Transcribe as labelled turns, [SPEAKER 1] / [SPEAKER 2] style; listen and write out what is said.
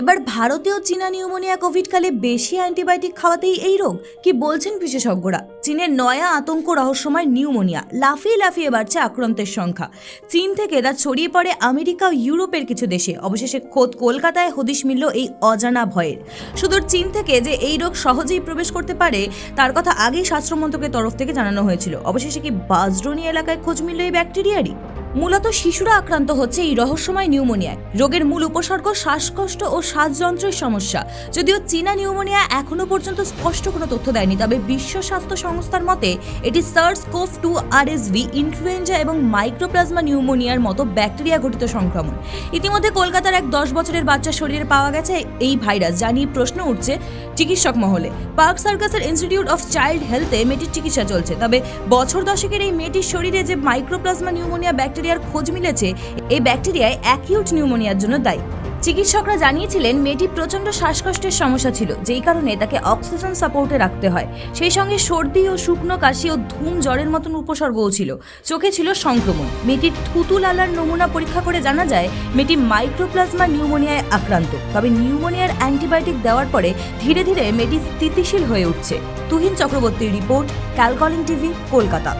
[SPEAKER 1] এবার ভারতীয় চীনা নিউমোনিয়া কোভিডকালে বেশি অ্যান্টিবায়োটিক খাওয়াতেই এই রোগ? কি বলছেন বিশেষজ্ঞরা? চীনের নয়া আতঙ্ক রহস্যময় নিউমোনিয়া, লাফিয়ে লাফিয়ে বাড়ছে আক্রান্তের সংখ্যা। চীন থেকে তা ছড়িয়ে পড়ে আমেরিকা ও ইউরোপের কিছু দেশে। অবশেষে খোদ কলকাতায় হদিশ মিলল এই অজানা ভয়ের। সুদূর চীন থেকে যে এই রোগ সহজেই প্রবেশ করতে পারে, তার কথা আগেই স্বাস্থ্য মন্ত্রকের তরফ থেকে জানানো হয়েছিল। অবশেষে কি বাজরনি এলাকায় খোঁজ মিলল এই ব্যাকটেরিয়ারই? মূলত শিশুরা আক্রান্ত হচ্ছে এই রহস্যময় নিউমোনিয়ায়। রোগের মূল উপসর্গ শ্বাসকষ্ট ও শ্বাসযন্ত্রের সমস্যা। যদিও চীনা নিউমোনিয়া এখনও পর্যন্ত স্পষ্ট কোনো তথ্য দেয়নি, তবে বিশ্ব স্বাস্থ্য সংস্থার মতে এটি SARS CoV two RSV influenza এবং মাইক্রোপ্লাজমা নিউমোনিয়ার মতো ব্যাকটেরিয়া ঘটিত সংক্রমণ। ইতিমধ্যে কলকাতার এক দশ বছরের বাচ্চার শরীরে পাওয়া গেছে এই ভাইরাস, যা নিয়ে প্রশ্ন উঠছে চিকিৎসক মহলে। পার্ক সার্কাসের ইনস্টিটিউট অফ চাইল্ড হেলথে মেয়েটির চিকিৎসা চলছে, তবে বছর দশেকের এই মেয়েটির শরীরে যে মাইক্রোপ্লাজমা নিউমোনিয়া ব্যাকটেরিয়ার খোঁজ মিলেছে, এই ব্যাকটেরিয়ায় অ্যাকিউট নিউমোনিয়ার জন্য দায়ী। চিকিৎসকরা জানিয়েছিলেন, মেয়েটি প্রচণ্ড শ্বাসকষ্টের সমস্যা ছিল, যেই কারণে তাকে অক্সিজেন সাপোর্টে রাখতে হয়। সেই সঙ্গে সর্দি ও শুকনো কাশি ও ধুম জ্বরের মতন উপসর্গও ছিল। চোখে ছিল সংক্রমণ। মেয়েটির থুতু লালার নমুনা পরীক্ষা করে জানা যায়, মেয়েটি মাইক্রোপ্লাজমা নিউমোনিয়ায় আক্রান্ত। তবে নিউমোনিয়ার অ্যান্টিবায়োটিক দেওয়ার পরে ধীরে ধীরে মেয়েটি স্থিতিশীল হয়ে উঠছে। তুহিন চক্রবর্তীর রিপোর্ট, ক্যালকলিং টিভি, কলকাতা।